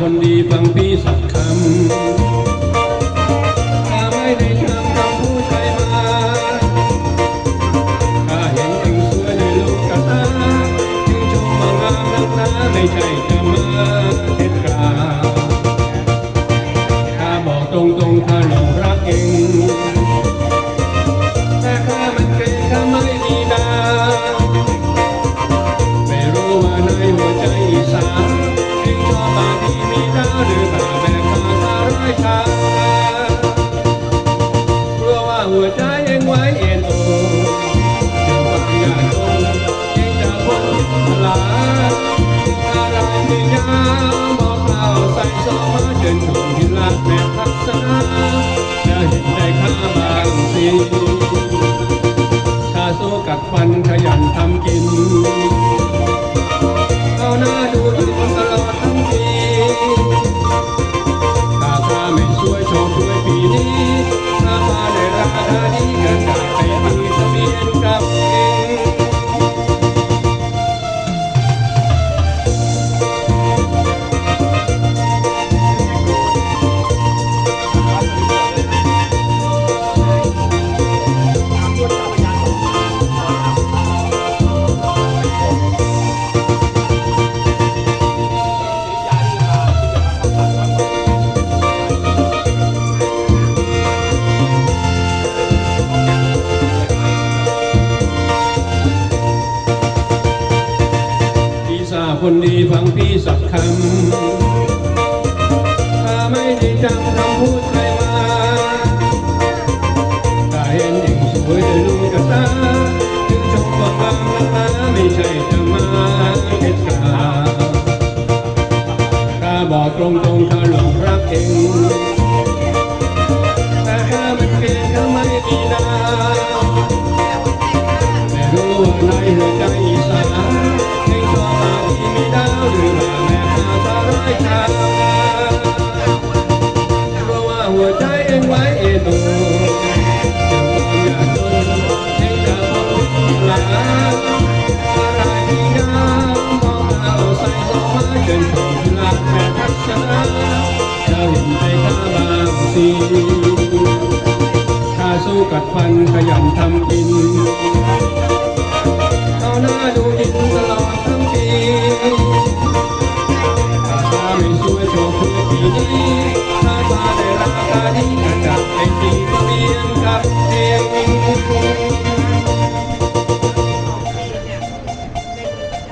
คนดีฟังพี่สักคำ หัวใจเองไว้เอ็นโอเดี๋ยวบางย่างคงเองจะพ้นพลาอะไรไม่ยามบอกเราใส่ซองมาเชิญชมที่รักแม่ทักษะจะเห็นได้ค่าบางสิ คนดีฟังพี่สักคำถ้าไม่ได้จำคำพูดใครมาถ้าเห็นหญิงสวยจะลุงกับตาถึงชมว่าบางตาไม่ใช่จะมาเก็ดกาข้าบอกตรงๆถ้าหลงรักเองแต่ข้ามันเพียงแค่ไม่มีดาแต่รู้ว่าในหัวใจาใส่ซองมาเชิญชมที่รักแม่ทักษะจะเห็นใจข้าบางสิข้าสู้กัดฟันขยันทำกินเอาหน้าดูดินตลอดทั้งปีถ้าไม่ช่วยโชคช่วยปีนี้ถ้าตาได้ราคานี้ก็จะเป็น